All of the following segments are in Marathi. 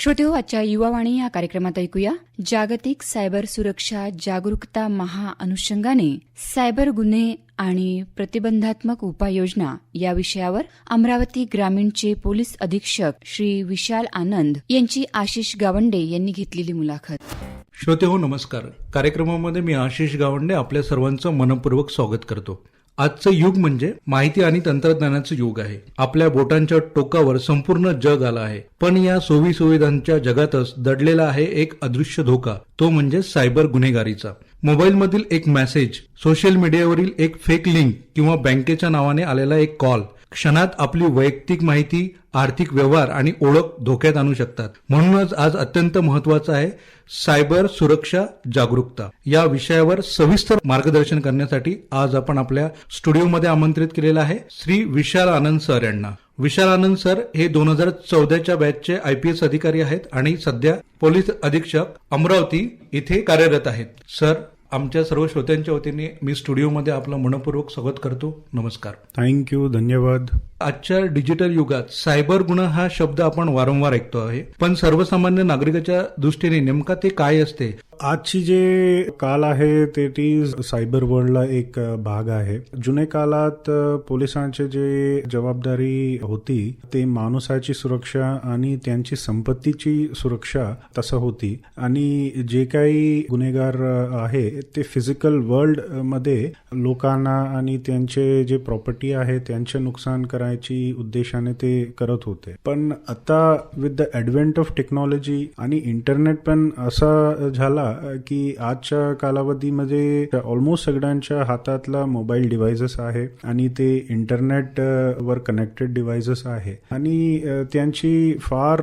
श्रोते हो आजच्या युवावाणी या कार्यक्रमात ऐकूया. जागतिक सायबर सुरक्षा जागरूकता महाअनुषंगाने सायबर गुन्हे आणि प्रतिबंधात्मक उपाययोजना या विषयावर अमरावती ग्रामीणचे पोलीस अधीक्षक श्री विशाल आनंद यांची आशिष गावंडे यांनी घेतलेली मुलाखत. श्रोते हो नमस्कार. कार्यक्रमामध्ये मी आशिष गावंडे आपल्या सर्वांचं मनपूर्वक स्वागत करतो. आजचं युग म्हणजे माहिती आणि तंत्रज्ञानाचं युग आहे. आपल्या बोटांच्या टोकावर संपूर्ण जग आलं आहे. पण या सोयी सुविधांच्या जगातच दडलेला आहे एक अदृश्य धोका. तो म्हणजे सायबर गुन्हेगारीचा. मोबाईलमधील एक मेसेज सोशल मीडियावरील एक फेक लिंक किंवा बँकेच्या नावाने आलेला एक कॉल क्षणात आपली वैयक्तिक माहिती आर्थिक व्यवहार आणि ओळख धोक्यात आणू शकतात. म्हणूनच आज अत्यंत महत्वाचं आहे सायबर सुरक्षा जागरूकता. या विषयावर सविस्तर मार्गदर्शन करण्यासाठी आज आपण आपल्या स्टुडिओमध्ये आमंत्रित केलेलं आहे श्री विशाल आनंद सर यांना. विशाल आनंद सर हे दोन हजार चौदाच्या बॅचचे आय पी एस अधिकारी आहेत आणि सध्या पोलीस अधीक्षक अमरावती इथे कार्यरत आहेत. सर आमच्या सर्व श्रोत्यांच्या वतीने मी स्टुडिओमध्ये आपलं मनपूर्वक स्वागत करतो. नमस्कार. थँक्यू धन्यवाद. आजच्या डिजिटल युगात सायबर गुन्हा हा शब्द आपण वारंवार ऐकतो आहे. पण सर्वसामान्य नागरिकाच्या दृष्टीने नेमका ते काय असते? आजची जे काल आहे ते ती सायबर वर्ल्डला एक भाग आहे. जुने काळात पोलिसांचे जे जबाबदारी होती ते माणसाची सुरक्षा आणि त्यांची संपत्तीची सुरक्षा तसं होती. आणि जे काही गुन्हेगार आहे ते फिजिकल वर्ल्डमध्ये लोकांना आणि त्यांचे जे प्रॉपर्टी आहे त्यांचे नुकसान करायची उद्देशाने ते करत होते. पण आता with the advent of technology आणि इंटरनेट पण असा झाला की आजच्या कालावधीमध्ये ऑलमोस्ट सगळ्यांच्या हातातला मोबाईल डिव्हायसेस आहे आणि ते इंटरनेट वर कनेक्टेड डिव्हायसेस आहे. आणि त्यांची फार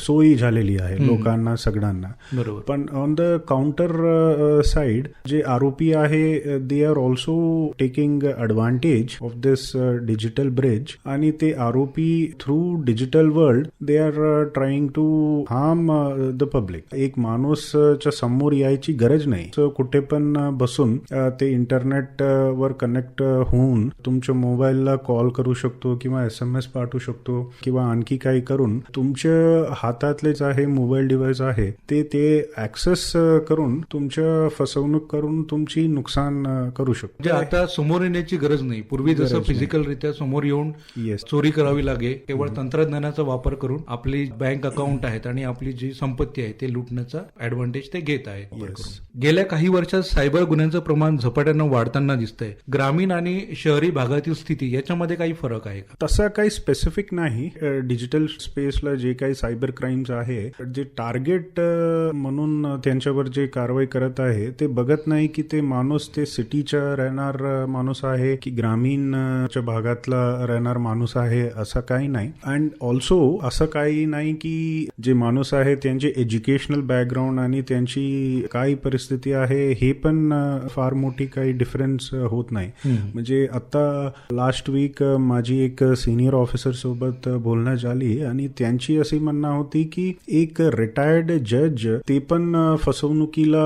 सोयी झालेली आहे लोकांना सगळ्यांना. बरोबर. पण ऑन द काउंटर साइड जे आरोपी आहे they are also taking advantage of this digital bridge आणि ते आरोपी through digital world they are trying to harm the public एक माणूस अ, च्या समोर यायची गरज नाही. So, कुठे पण अ, बसून अ, ते इंटरनेट अ, वर कनेक्ट होऊन तुमच्या मोबाईलला कॉल करू शकतो किंवा एस एम एस पाठवू शकतो किंवा आणखी काही करून तुमच्या हातातलेच आहे मोबाईल डिव्हाइस आहे ते ते ऍक्सेस करून तुमच्या फसवणूक करून तुमची नुकसान करू शकतो. म्हणजे आता समोर येण्याची गरज नाही. पूर्वी जसं फिजिकल रित्या समोर येऊन येस चोरी करावी लागे केवळ तंत्रज्ञानाचा वापर करून आपली बँक अकाउंट आहेत आणि आपली जी संपत्ती आहे ते लुटण्याचा ऍडव्हान्टेज ते घेत आहेत करून. गेल्या काही वर्षात सायबर गुन्ह्यांचं प्रमाण झपाट्यानं वाढताना दिसतंय. ग्रामीण आणि शहरी भागातील स्थिती याच्यामध्ये काही फरक आहे का? तसं काही स्पेसिफिक नाही. डिजिटल स्पेसला जे काही सायबर क्राईम्स आहे जे टार्गेट म्हणून त्यांच्यावर जे कारवाई करत आहे ते बघत नाही की ते माणूस ते सिटीच्या राहणार माणूस आहे की ग्रामीण अ, च्या भागातला राहणार माणूस आहे असं काही नाही. अँड ऑल्सो असं काही नाही की जे माणूस आहे त्यांचे एज्युकेशनल बॅकग्राऊंड आणि त्यांची काय परिस्थिती आहे हे पण फार मोठी काही डिफरन्स होत नाही. म्हणजे आता लास्ट वीक माझी एक सिनियर ऑफिसर सोबत बोलणं झाली आणि त्यांची अशी म्हणणं होती की एक रिटायर्ड जज ते पण फसवणुकीला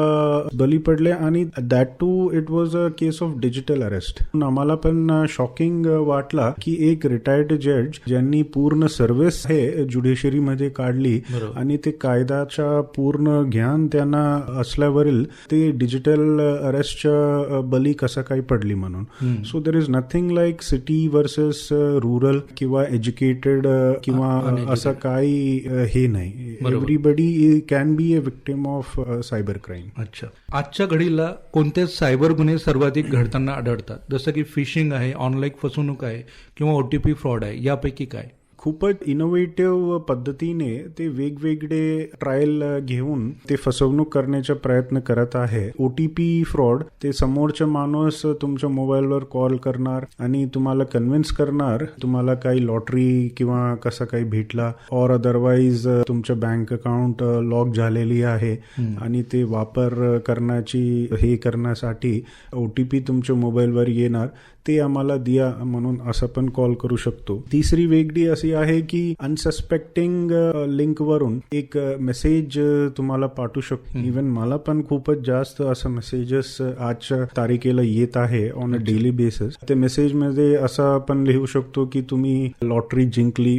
बली पडले आणि that to it was a case of digital arrest आम्हाला पण शॉकिंग वाटला की एक रिटायर्ड जज ज्यांनी पूर्ण सर्व्हिस हे ज्युडिशरी मध्ये काढली आणि ते कायद्याच्या पूर्ण ज्ञान त्यांना असल्यावरील ते डिजिटल अरेस्टच्या बली कसं काही पडली म्हणून. So there is nothing like city versus rural किंवा एज्युकेटेड किंवा असं काही हे नाही. Everybody can be a victim of cyber crime अच्छा. आजच्या घडीला कोणते सायबर गुन्हे सर्वाधिक घडताना आढळतात? जसं की फिशिंग आहे ऑनलाईन फसवणूक आहे किंवा ओटीपी फ्रॉड आहे यापैकी काय? खूपच इनोव्हेटिव्ह पद्धतीने ते वेगवेगळे ट्रायल घेऊन ते फसवणूक करण्याचा प्रयत्न करत आहे. ओ टी पी फ्रॉड ते समोरचा माणूस तुमच्या मोबाईलवर कॉल करणार आणि तुम्हाला कन्व्हिन्स करणार तुम्हाला काही लॉटरी किंवा कसं काही भेटला और अदरवाईज तुमचं बँक अकाउंट लॉक झालेली आहे आणि ते वापर करण्याची हे करण्यासाठी ओ टी पी तुमच्या मोबाईलवर येणार. ते आम्हाला द्या म्हणून असं पण कॉल करू शकतो. तिसरी वेगळी अशी आहे की अनसस्पेक्टिंग लिंकवरून एक मेसेज तुम्हाला पाठवू शकतो. इवन मला पण खूपच जास्त असं मेसेजेस आजच्या तारखेला येत आहे ऑन अ डेली बेसिस ते मेसेजमध्ये असं आपण लिहू शकतो की तुम्ही लॉटरी जिंकली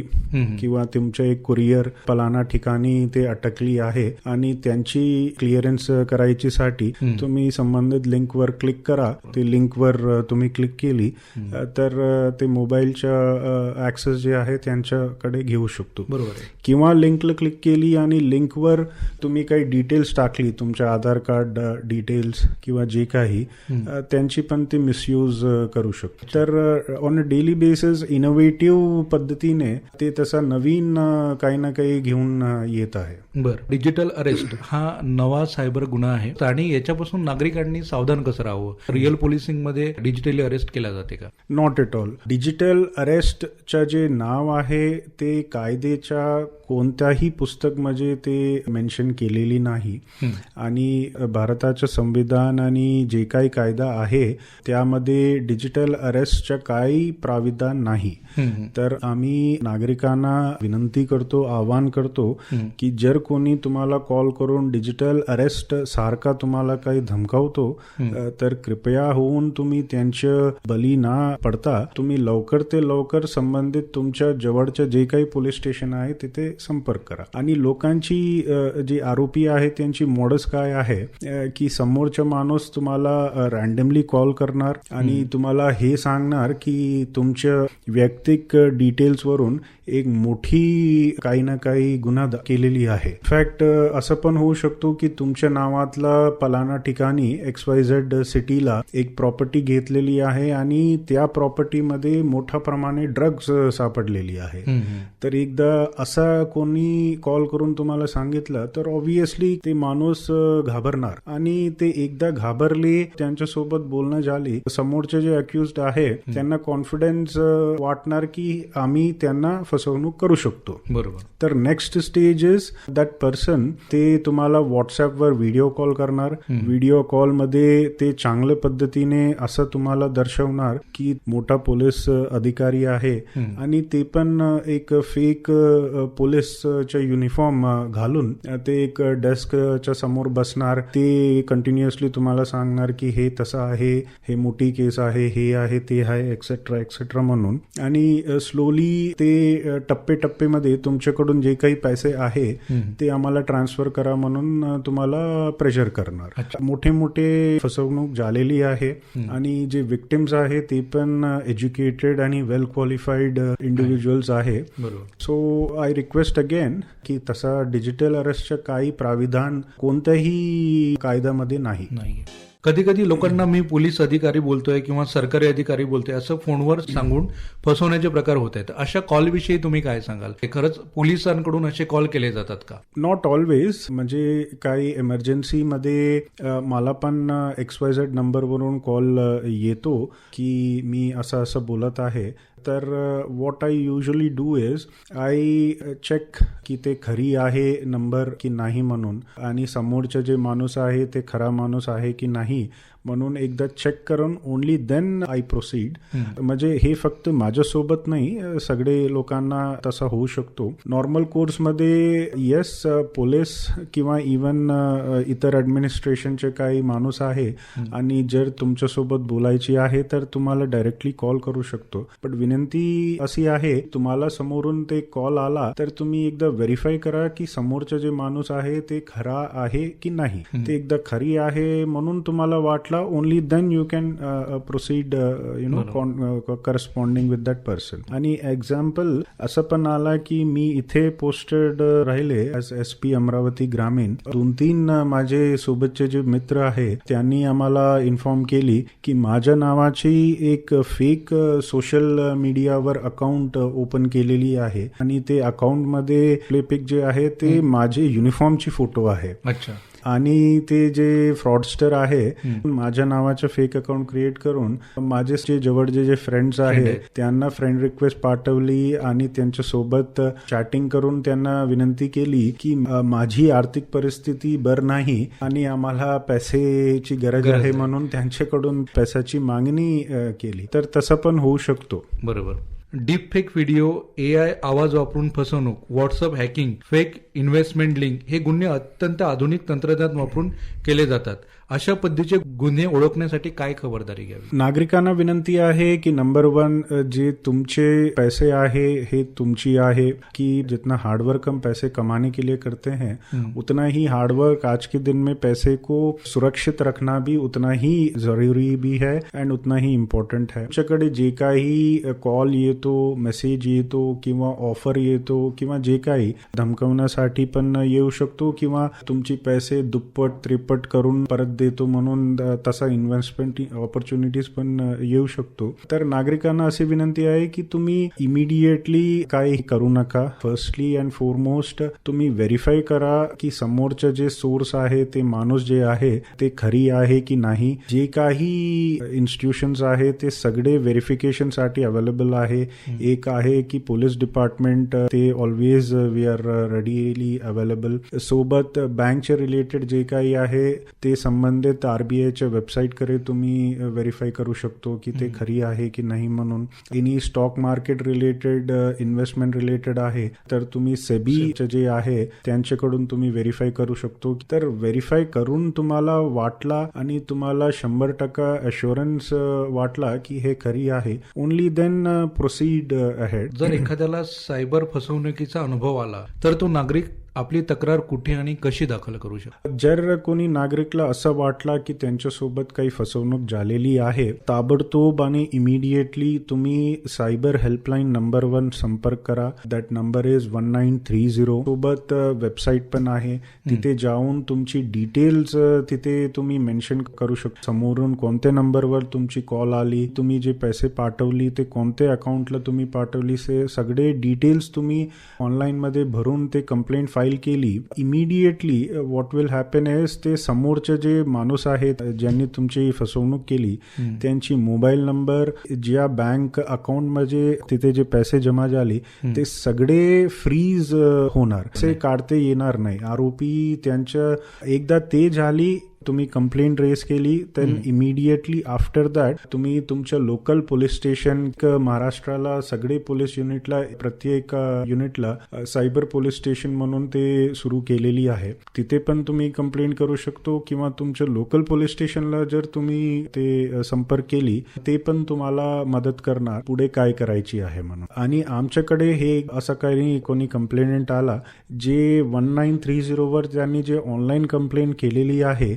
किंवा तुमचं एक कुरिअर पलाना ठिकाणी ते अटकली आहे आणि त्यांची क्लिअरन्स करायची साठी तुम्ही संबंधित लिंकवर क्लिक करा. ते लिंकवर तुम्ही क्लिक केली अ, तर ते मोबाईलच्या ऍक्सेस जे आहे त्यांच्याकडे घेऊ शकतो. बरोबर किंवा लिंकला क्लिक केली आणि लिंकवर तुम्ही काही डिटेल्स टाकली तुमच्या आधार कार्ड डिटेल्स किंवा जे काही त्यांची पण ते मिसयूज करू शकतो. तर on a daily basis innovative पद्धतीने ते तसा नवीन काही ना काही घेऊन येत आहे. बर. डिजिटल अरेस्ट हा नवा सायबर गुन्हा आहे. आणि याच्यापासून नागरिकांनी सावधान कसं राहावं? रिअल पोलिसिंगमध्ये डिजिटली अरेस्ट केला जाते का? नॉट एट ऑल डिजिटल अरेस्टचं जे नाव आहे ते कायद्याच्या कोणत्याही पुस्तकमध्ये ते मेन्शन केलेली नाही. आणि भारताचं संविधान आणि जे काही कायदा आहे त्यामध्ये डिजिटल अरेस्टचं काही प्राविधान नाही. तर आम्ही नागरिकांना विनंती करतो आवाहन करतो की जर कोणी तुम्हाला कॉल करून डिजिटल अरेस्ट सारखा तुम्हाला काही धमकावतो तर कृपया होऊन तुम्ही त्यांच्या बली ना पडता तुम्ही लवकर ते लवकर संबंधित तुमच्या जवळच्या जे काही पोलीस स्टेशन आहे तिथे संपर्क करा. आणि लोकांची जी आरोपी आहे त्यांची मॉडस काय आहे की समोरचा माणूस तुम्हाला रॅन्डमली कॉल करणार आणि तुम्हाला हे सांगणार की तुमच्या वैयक्तिक डिटेल्स वरून एक मोठी काही ना काही गुन्हा केलेली आहे. इनफॅक्ट असं पण होऊ शकतो की तुमच्या नावातला पलाना ठिकाणी एक्स वाय झेड सिटीला एक प्रॉपर्टी घेतलेली आहे आणि त्या प्रॉपर्टीमध्ये मोठ्या प्रमाणे ड्रग्ज सापडलेली आहे. तर एकदा असा कोणी कॉल करून तुम्हाला सांगितलं तर ऑब्विसली ते माणूस घाबरणार. आणि ते एकदा घाबरले त्यांच्यासोबत बोलणं झाली समोरचे जे अक्युज आहे त्यांना कॉन्फिडन्स वाटणार की आम्ही त्यांना फसवणूक करू शकतो. बरोबर. तर next stage is that person ते तुम्हाला व्हॉट्सअपवर व्हिडिओ कॉल करणार. व्हिडिओ कॉलमध्ये ते चांगल्या पद्धतीने असं तुम्हाला दर्शवणार की मोठा पोलीस अधिकारी आहे. आणि ते पण एक फेक पोलीसच्या युनिफॉर्म घालून ते एक डेस्कच्या समोर बसणार. ते कंटिन्युअसली तुम्हाला सांगणार की हे तसं आहे हे मोठी केस आहे हे आहे ते आहे एक्सेट्रा एक्सेट्रा म्हणून. आणि स्लोली ते टप्पे टप्पेमध्ये तुमच्याकडून जे काही पैसे आहे ते आम्हाला ट्रान्सफर करा म्हणून तुम्हाला प्रेशर करणार. मोठे मोठे फसवणूक झालेली आहे आणि जे विक्टिम्स आहे ते पण एज्युकेटेड आणि वेल क्वालिफाईड इंडिव्हिज्युअल्स आहे. बरोबर. सो आय रिक्वेस्ट अगेन की तसा डिजिटल अरेस्टचं काही प्राविधान कोणत्याही कायद्यामध्ये नाही. नाही कधी कधी लोकांना मी पोलीस अधिकारी बोलतोय किंवा सरकारी अधिकारी बोलतोय असं फोनवर सांगून फसवण्याचे प्रकार होत आहेत. अशा कॉलविषयी तुम्ही काय सांगाल? हे खरंच पोलिसांकडून असे कॉल केले जातात का? नॉट ऑलवेज म्हणजे काही इमर्जन्सीमध्ये मला पण एक्स वाय झेड नंबरवरून कॉल येतो की मी असं असं बोलत आहे. तर what I usually do is I check की ते खरी आहे नंबर की नाही म्हणून. आणि समोरचे जे माणूस आहे ते खरा माणूस आहे की नाही म्हणून एकदा चेक करून ओनली देन आय प्रोसीड म्हणजे हे फक्त माझ्यासोबत नाही सगळे लोकांना तसा होऊ शकतो. नॉर्मल कोर्समध्ये येस पोलीस किंवा इवन इतर ॲडमिनिस्ट्रेशनचे काही माणूस आहे. आणि जर तुमच्यासोबत बोलायची आहे तर तुम्हाला डायरेक्टली कॉल करू शकतो. पण विनंती अशी आहे तुम्हाला समोरून ते कॉल आला तर तुम्ही एकदा व्हेरीफाय करा की समोरचं जे माणूस आहे ते खरा आहे की नाही. ते एकदा खरी आहे म्हणून तुम्हाला वाटला only then you can proceed you know corresponding with that person आणि एक्झाम्पल असं पण आला की मी इथे पोस्टेड राहिले एज एस पी अमरावती ग्रामीण. दोन तीन अ, माझे सोबतचे जे मित्र आहे त्यांनी आम्हाला इन्फॉर्म केली की माझ्या नावाची एक फेक सोशल मीडियावर अकाउंट ओपन केलेली आहे. आणि ते अकाउंटमध्ये प्लेपिक जे आहे ते माझे युनिफॉर्मची फोटो आहे. अच्छा. आणि ते जे फ्रॉडस्टर आहे माझ्या नावाचं फेक अकाउंट क्रिएट करून माझे जे जवळचे जे फ्रेंड्स आहे त्यांना फ्रेंड रिक्वेस्ट पाठवली आणि त्यांच्यासोबत चॅटिंग करून त्यांना विनंती केली की माझी आर्थिक परिस्थिती बर नाही आणि आम्हाला पैसेची गरज आहे म्हणून त्यांच्याकडून पैशाची मागणी केली. तर तसं पण होऊ शकतो. बरोबर. Deep fake video A I आवाज वापरून फसवणूक WhatsApp hacking fake investment link हे गुन्हे अत्यंत आधुनिक तंत्रज्ञान वापरून केले जातात. अशा पद्धतीचे गुन्हे ओळखण्यासाठी काय खबरदारी घ्यावी? नागरिकांना विनंती आहे की नंबर वन जे तुमचे पैसे आहे हे तुमची आहे कि जितना हार्डवर्क हम पैसे कमाने के लिए करते हैं उतना ही हार्डवर्क आज के दिन में पैसे को सुरक्षित रखना भी उतना ही ज़रूरी भी है एंड उतना ही इम्पॉर्टंट है। तुमच्याकडे जे काही कॉल येतो मेसेज येतो किंवा ऑफ़र येतो किंवा जे काही धमकवण्यासाठी पण येऊ शकतो किंवा तुमची पैसे दुप्पट त्रिपट करून परत देतो म्हणून तसा इन्व्हेस्टमेंट ऑपॉर्च्युनिटीज पण येऊ शकतो. तर नागरिकांना अशी विनंती आहे की तुम्ही इमिडिएटली काही करू नका. फर्स्टली अँड फॉरमोस्ट तुम्ही व्हेरीफाय करा की समोरचं जे सोर्स आहे ते माणूस जे आहे ते खरी आहे की नाही. जे काही इन्स्टिट्यूशन्स आहे ते सगळे व्हेरिफिकेशनसाठी अवेलेबल आहे. एक आहे की पोलीस डिपार्टमेंट ते always we are readily available सोबत बँकचे रिलेटेड जे काही आहे ते संबंधित आरबीआयच्या वेबसाईटकडे तुम्ही व्हेरीफाय करू शकतो की ते खरी आहे की नाही म्हणून. Any stock market related investment related आहे तर तुम्ही सेबीचे जे आहे त्यांच्याकडून तुम्ही व्हेरीफाय करू शकतो. तर व्हेरीफाय करून तुम्हाला वाटला आणि तुम्हाला शंभर टक्का अश्युरन्स वाटला की हे खरी आहे. ओनली देन प्रोसीड अहेड जर एखाद्याला सायबर फसवणुकीचा अनुभव आला तर तो नागरिक आपली तक्रार कुठे आणि कशी दाखल करू शकतो? जर कोणी नागरिकला असं वाटला की त्यांच्यासोबत काही फसवणूक झालेली आहे ताबडतोब आणि इमिडिएटली तुम्ही सायबर हेल्पलाईन नंबर वन संपर्क करा. That number is one nine three zero सोबत वेबसाईट पण आहे. तिथे जाऊन तुमची डिटेल्स तिथे तुम्ही मेन्शन करू शकता. समोरून कोणत्या नंबरवर तुमची कॉल आली तुम्ही जे पैसे पाठवली ते कोणत्या अकाउंटला तुम्ही पाठवली ते सगळे डिटेल्स तुम्ही ऑनलाईन मध्ये भरून ते कंप्लेंट फाईल केली immediately what will happen is ते समोरचे जे माणूस आहेत ज्यांनी तुमची फसवणूक केली त्यांची मोबाईल नंबर ज्या बँक अकाउंटमध्ये तिथे जे पैसे जमा झाले ते सगळे फ्रीज होणार. असे काढते येणार नाही. आरोपी त्यांच्या एकदा ते झाली तुम्ही कंप्लेंट रेस केली तर इमिडिएटली आफ्टर दॅट तुम्ही तुमच्या लोकल पोलीस स्टेशन महाराष्ट्राला सगळे पोलीस युनिटला प्रत्येक युनिटला सायबर पोलीस स्टेशन म्हणून ते सुरू केलेली आहे. तिथे पण तुम्ही कंप्लेंट करू शकतो किंवा तुमच्या लोकल पोलीस स्टेशनला जर तुम्ही ते संपर्क केली ते पण तुम्हाला मदत करणार. पुढे काय करायची आहे म्हणून. आणि आमच्याकडे हे असं काही कोणी कंप्लेंट आला जे वन नाईन थ्री झिरोवर त्यांनी जे ऑनलाईन कंप्लेंट केलेली आहे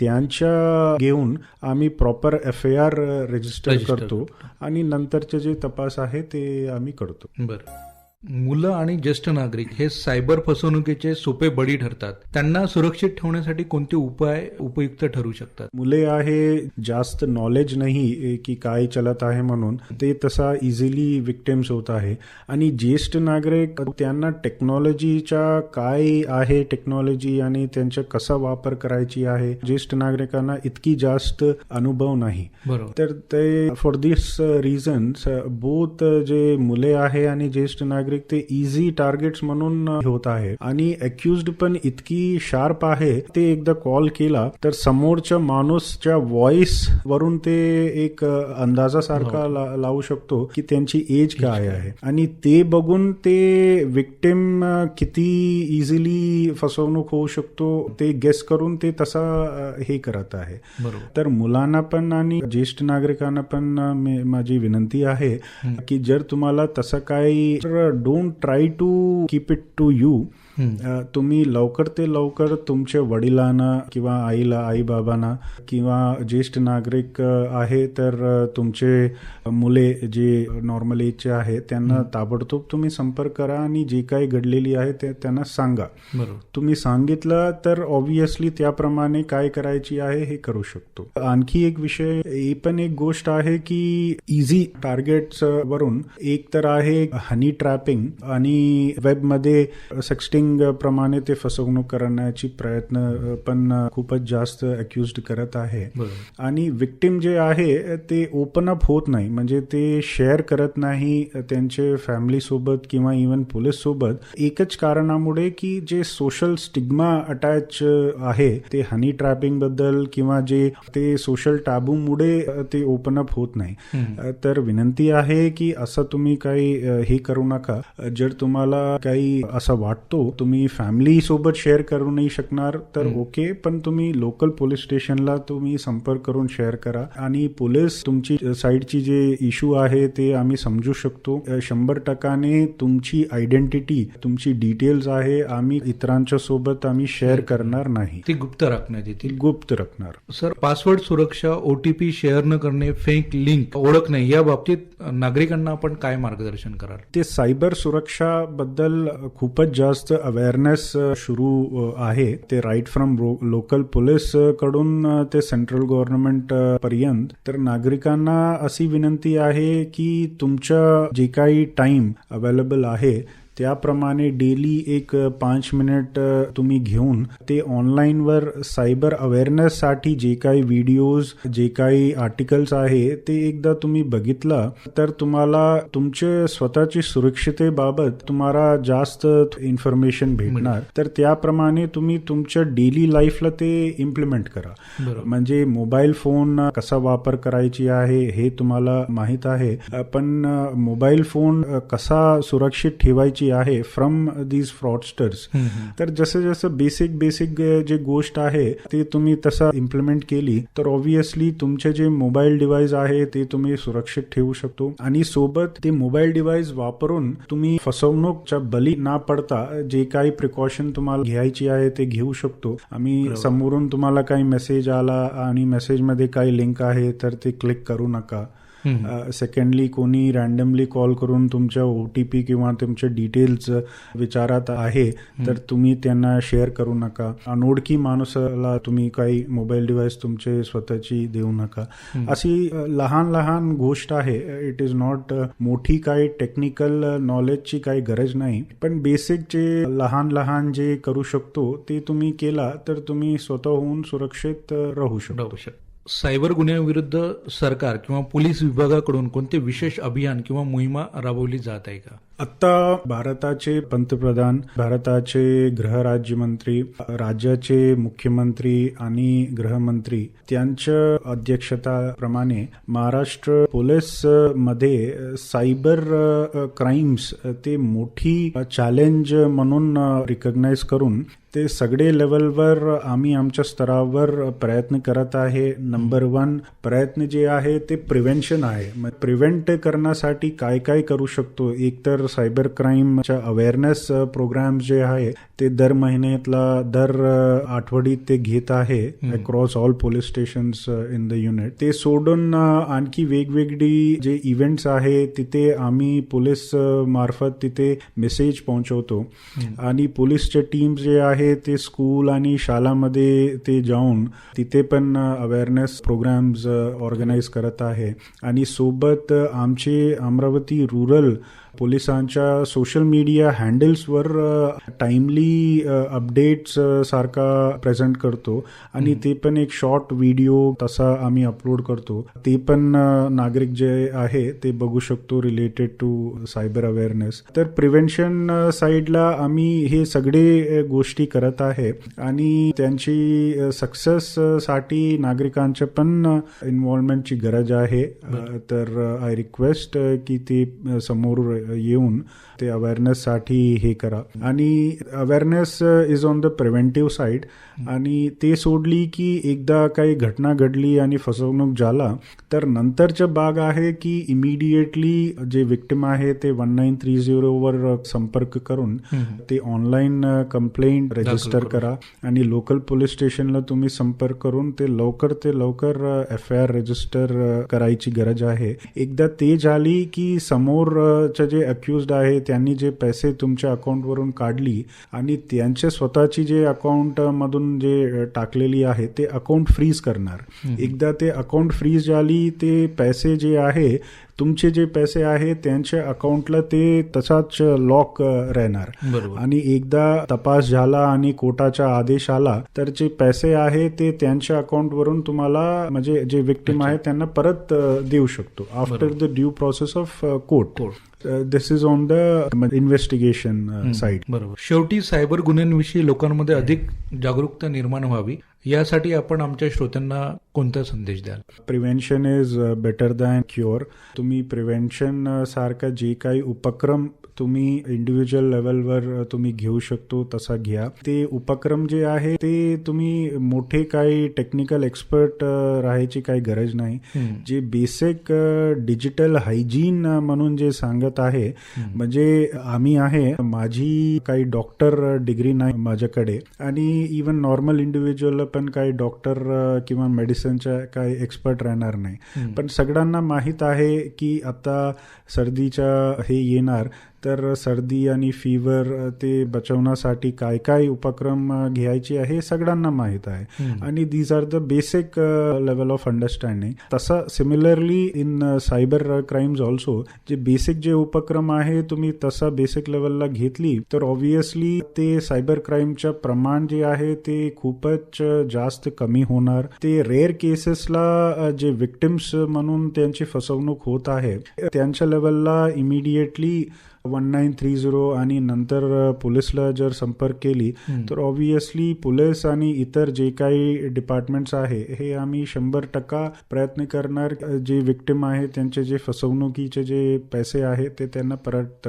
त्यांच्या घेऊन आम्ही proper F I R register करतो. आणि नंतरचे जे तपास आहे ते आम्ही करतो. बरं. मुलं आणि ज्येष्ठ नागरिक हे सायबर फसवणुकीचे सोपे बळी ठरतात. त्यांना सुरक्षित ठेवण्यासाठी कोणते उपाय उपयुक्त ठरू शकतात? मुले आहे जास्त नॉलेज नाही की काय चलत आहे म्हणून ते तसा इझिली विक्टिम्स होत आहे. आणि ज्येष्ठ नागरिक त्यांना टेक्नॉलॉजीच्या काय आहे टेक्नॉलॉजी आणि त्यांचा कसा वापर करायची आहे? ज्येष्ठ नागरिकांना इतकी जास्त अनुभव नाही. बरोबर. तर ते फॉर दिस रिझन्स बोथ जे मुले आहे आणि ज्येष्ठ नागरिक ते इझी टार्गेट्स म्हणून होत आहे. आणि अक्युज्ड पण इतकी शार्प आहे ते एकदा कॉल केला तर समोरच्या माणूसच्या व्हॉइस वरून ते एक uh, अंदाजासारखा ला- लावू शकतो की त्यांची एज काय आहे. आणि ते बघून ते विक्टिम किती इझिली फसवणूक होऊ शकतो ते गेस करून ते तसा हे करत आहे. तर मुलांना पण आणि ज्येष्ठ नागरिकांना पण माझी विनंती आहे की जर तुम्हाला तसं काही don't try to keep it to you तुम्ही लवकर ते लवकर तुमच्या वडिलांना किंवा आईला आई बाबांना किंवा ज्येष्ठ नागरिक आहे तर तुमचे मुले जे नॉर्मल एजचे आहे त्यांना ताबडतोब तुम्ही संपर्क करा आणि जे काही घडलेली आहे ते त्यांना सांगा. बरोबर. तुम्ही सांगितलं तर ऑब्विसली त्याप्रमाणे काय करायची आहे हे करू शकतो. आणखी एक विषय ही पण एक गोष्ट आहे की इझी टार्गेट्स वरून एक तर आहे हनी ट्रॅपिंग आणि वेबमध्ये सेक्स्टिंग प्रमाणे ते फसवणूक करण्याची प्रयत्न पण खूपच जास्त अक्युज्ड करत आहे. आणि विक्टिम जे आहे ते ओपन अप होत नाही. म्हणजे ते शेअर करत नाही त्यांचे फॅमिली सोबत किंवा इवन पोलीस सोबत. एकच कारणामुळे की जे सोशल स्टिग्मा अटॅच आहे ते हनी ट्रॅपिंगबद्दल किंवा जे ते सोशल टॅबूमुळे ते ओपन अप होत नाही. तर विनंती आहे की असं तुम्ही काही हे करू नका. जर तुम्हाला काही असं वाटतो तुम्ही फॅमिली सोबत शेअर करू नाही शकणार तर ओके पण तुम्ही लोकल पोलीस स्टेशनला तुम्ही संपर्क करून शेअर करा. आणि पोलीस तुमची साईडची जे इश्यू आहे ते आम्ही समजू शकतो. शंभर टक्काने तुमची आयडेंटिटी तुमची डिटेल्स आहे आम्ही इतरांच्या सोबत आम्ही शेअर करणार नाही. ती गुप्त राखण्यात येतील. गुप्त राखणार. सर पासवर्ड सुरक्षा ओटीपी शेअर न करणे फेक लिंक ओळख नाही या बाबतीत नागरिकांना आपण काय मार्गदर्शन कराल? ते सायबर सुरक्षा बद्दल खूपच जास्त अवेअरनेस सुरू uh, uh, आहे. ते राईट फ्रॉम लोकल पोलीसकडून uh, ते सेंट्रल गव्हर्नमेंट पर्यंत. तर नागरिकांना अशी विनंती आहे की तुमच्या जे काही टाइम अवेलेबल आहे त्याप्रमाणे डेली एक पाच मिनिट तुम्ही घेऊन ते ऑनलाईनवर सायबर अवेअरनेससाठी जे काही व्हिडिओज जे काही आर्टिकल्स आहे ते एकदा तुम्ही बघितलं तर तुम्हाला तुमचे स्वतःची सुरक्षितेबाबत तुम्हाला जास्त इन्फॉर्मेशन भेटणार. तर त्याप्रमाणे तुम्ही तुमच्या डेली लाईफला ते इम्प्लिमेंट करा. म्हणजे मोबाईल फोन कसा वापर करायची आहे हे तुम्हाला माहीत आहे. पण मोबाईल फोन कसा सुरक्षित ठेवायची आहे फ्रॉम दीज फ्रॉडस्टर्स तर जसं जसं बेसिक बेसिक जे गोष्ट आहे ते तुम्ही तसा इम्प्लिमेंट केली तर ऑब्विसली तुमचे जे मोबाईल डिव्हाइस आहे ते तुम्ही सुरक्षित ठेवू शकतो. आणि सोबत ते मोबाईल डिव्हाइस वापरून तुम्ही फसवणूकच्या बली ना पडता जे काही प्रिकॉशन तुम्हाला घ्यायची आहे ते घेऊ शकतो. आम्ही समोरून तुम्हाला काही मेसेज आला आणि मेसेजमध्ये काही लिंक आहे तर ते क्लिक करू नका. सेकंडली कोणी रॅन्डमली कॉल करून तुमच्या ओ टी पी किंवा तुमचे डिटेल्स विचारत आहे तर तुम्ही त्यांना शेअर करू नका. अनोळखी माणसाला तुम्ही काही मोबाईल डिव्हाइस तुमचे स्वतःची देऊ नका. अशी लहान लहान गोष्ट आहे. इट इज नॉट मोठी काही टेक्निकल नॉलेजची काही गरज नाही. पण बेसिक जे लहान लहान जे करू शकतो ते तुम्ही केला तर तुम्ही स्वतःहून सुरक्षित राहू शकतो. सायबर गुन्ह्याविरुद्ध सरकार किंवा पोलीस विभागाकडून कोणते विशेष अभियान किंवा मोहिमा राबवली जात आहे का? आता भारताचे पंतप्रधान भारताचे गृहराज्यमंत्री राज्याचे मुख्यमंत्री आणि गृहमंत्री त्यांच्या अध्यक्षताप्रमाणे महाराष्ट्र पोलीसमध्ये सायबर क्राईम्स ते मोठी चॅलेंज म्हणून रिकग्नाइज करून ते सगळे लेवलवर आम्ही आमच्या स्तरावर प्रयत्न करत आहे. नंबर वन प्रयत्न जे आहे ते प्रिव्हेन्शन आहे. मग प्रिव्हेंट करण्यासाठी काय काय करू शकतो? एकतर सायबर क्राईमच्या अवेअरनेस प्रोग्राम जे आहे ते दर महिन्यातला दर अ, आठवडीत ते घेत आहे across all police stations in the unit ते सोडून अ, आणखी वेगवेगळी जे इव्हेंट्स आहे तिथे आम्ही पोलीस अ, मार्फत तिथे मेसेज पोहोचवतो. आणि पोलीसचे टीम जे आहे ते स्कूल आणि शाळामध्ये ते जाऊन तिथे पण अवेअरनेस प्रोग्राम्स ऑर्गनाईज करत आहे. आणि सोबत आमचे अमरावती रुरल पोलिसांच्या सोशल मीडिया हँडल्सवर टाइमली अपडेट्स सारखा प्रेझेंट करतो. आणि ते पण एक शॉर्ट व्हिडिओ तसा आम्ही अपलोड करतो. ते पण नागरिक जे आहे ते बघू शकतो रिलेटेड टू सायबर अवेअरनेस तर प्रिव्हेन्शन साईडला आम्ही हे सगळे गोष्टी करत आहे. आणि त्यांची सक्सेस साठी नागरिकांच्या पण इन्व्हॉल्वमेंटची गरज आहे. तर आय रिक्वेस्ट की ते समोर येऊन ते अवेअरनेससाठी हे करा. आणि awareness is on the preventive side आणि ते सोडली की एकदा काही घटना घडली आणि फसवणूक झाला तर नंतरच्या बाग आहे की इमिडिएटली जे विक्टिम आहे ते वन नाईन थ्री झिरोवर संपर्क करून ते ऑनलाईन कंप्लेंट रजिस्टर करा. आणि लोकल पोलीस स्टेशनला तुम्ही संपर्क करून ते लवकर ते लवकर एफ आय आर रजिस्टर करायची गरज आहे. एकदा ते झाली की समोरच्या जे अक्युज्ड आहे त्यांनी जे पैसे तुमच्या अकाउंटवरून काढली आणि त्यांचे स्वतःची जे अकाउंट मधून जे टाकलेली आहे ते अकाउंट फ्रीज करणार. एकदा ते अकाउंट फ्रीज झाली ते पैसे जे आहे तुमचे जे पैसे आहे त्यांच्या अकाउंटला ते तसाच लॉक राहणार. बरोबर. आणि एकदा तपास झाला आणि कोर्टाचा आदेश आला तर जे पैसे आहे ते त्यांच्या अकाउंट वरून तुम्हाला म्हणजे जे विक्टिम आहे त्यांना परत देऊ शकतो. After the due process of court this is on the investigation side बरोबर. शेवटी सायबर गुन्ह्यांविषयी लोकांमध्ये अधिक जागरूकता निर्माण व्हावी. यासाठी आपण आमच्या श्रोत्यांना कोणता संदेश द्याल? Prevention is better than cure तुम्ही प्रिव्हेन्शन uh, सारखा जे काही उपक्रम तुम्ही इंडिव्हिज्युअल लेवलवर तुम्ही घेऊ शकतो तसा घ्या. ते उपक्रम जे आहे ते तुम्ही मोठे काही टेक्निकल एक्सपर्ट राहायची काही गरज नाही. जे बेसिक डिजिटल हायजीन म्हणून जे सांगत आहे म्हणजे आम्ही आहे माझी काही डॉक्टर डिग्री नाही माझ्याकडे. आणि इवन नॉर्मल इंडिव्हिज्युअल पण काही डॉक्टर किंवा मेडिसिनच्या काही एक्सपर्ट राहणार नाही. पण सगळ्यांना माहीत आहे की आता सर्दीच्या हे येणार तर सर्दी आणि फीवर ते बचवण्यासाठी काय काय उपक्रम घ्यायचे आहे हे सगळ्यांना माहीत आहे. आणि these are the basic level of understanding तसं similarly in cyber crimes also जे बेसिक जे उपक्रम आहे तुम्ही तसा बेसिक लेवलला घेतली तर ऑब्विसली ते सायबर क्राईमचं प्रमाण जे आहे ते खूपच जास्त कमी होणार. ते रेअर केसेसला जे विक्टिम्स म्हणून त्यांची फसवणूक होत आहे त्यांच्या लेवलला immediately one nine three zero आणि नंतर पोलिसला जर संपर्क केली तर ऑब्विसली पोलीस आणि इतर जे काही डिपार्टमेंट्स आहे हे आम्ही शंभर टक्का प्रयत्न करणार जे विक्टिम आहे त्यांचे जे फसवणुकीचे जे पैसे आहे ते त्यांना परत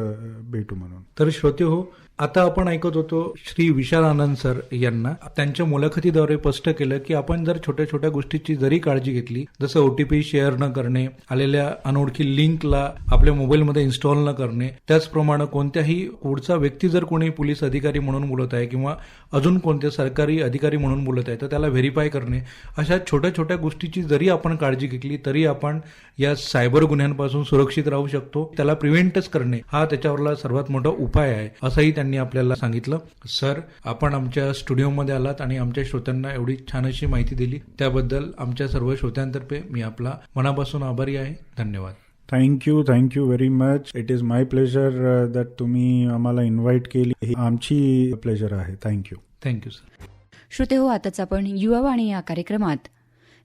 भेटू म्हणून. तर श्रोते हो आता आपण ऐकत होतो श्री विशाल आनंद सर यांना. त्यांच्या मुलाखतीद्वारे स्पष्ट केलं की आपण जर छोट्या छोट्या गोष्टीची जरी काळजी घेतली जसं ओटीपी शेअर न करणे आलेल्या अनोळखी लिंकला आपल्या मोबाईलमध्ये इन्स्टॉल न करणे त्याचप्रमाणे कोणत्याही पुढचा व्यक्ती जर कोणी पोलीस अधिकारी म्हणून बोलत आहे किंवा अजून कोणते सरकारी अधिकारी म्हणून बोलत आहे तर त्याला व्हेरीफाय करणे अशा छोट्या छोट्या गोष्टीची जरी आपण काळजी घेतली तरी आपण या सायबर गुन्ह्यांपासून सुरक्षित राहू शकतो. त्याला प्रिव्हेंटच करणे हा त्याच्यावरला सर्वात मोठा उपाय आहे असंही त्यांनी त्यांनी आपल्याला सांगितलं. सर आपण आमच्या स्टुडिओमध्ये आलात आणि आमच्या श्रोत्यांना एवढी छान अशी माहिती दिली. त्याबद्दल आमच्या सर्व श्रोत्यांतर्फे मी आपला मनापासून आभारी आहे. धन्यवाद. Thank you thank you very much it is my pleasure that तुम्ही आम्हाला इन्व्हाइट केली. ही आमची प्लेजर आहे. थँक्यू थँक्यू सर श्रोते हो आताच आपण युवावाणी या कार्यक्रमात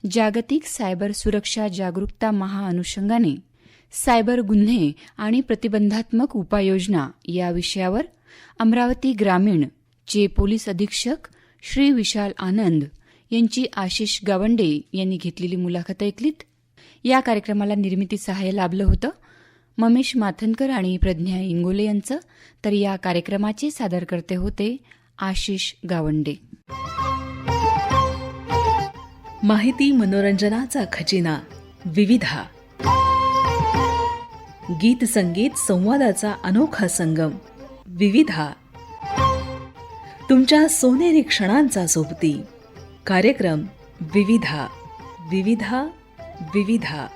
जागतिक सायबर सुरक्षा जागरूकता महाअनुषंगाने सायबर गुन्हे आणि प्रतिबंधात्मक उपाययोजना या विषयावर अमरावती ग्रामीण चे पोलीस अधीक्षक श्री विशाल आनंद यांची आशिष गावंडे यांनी घेतलेली मुलाखत ऐकलीत. या कार्यक्रमाला निर्मिती सहाय्य लाभलं होतं. ममेश माथनकर आणि प्रज्ञा इंगोले यांचं. तर या कार्यक्रमाचे सादरकर्ते होते आशिष गावंडे. माहिती मनोरंजनाचा खजिना विविधा. गीत संगीत संवादाचा अनोखा संगम. विविधा. तुमच्या सोनेरी क्षणांचा सोबती. कार्यक्रम विविधा विविधा विविधा.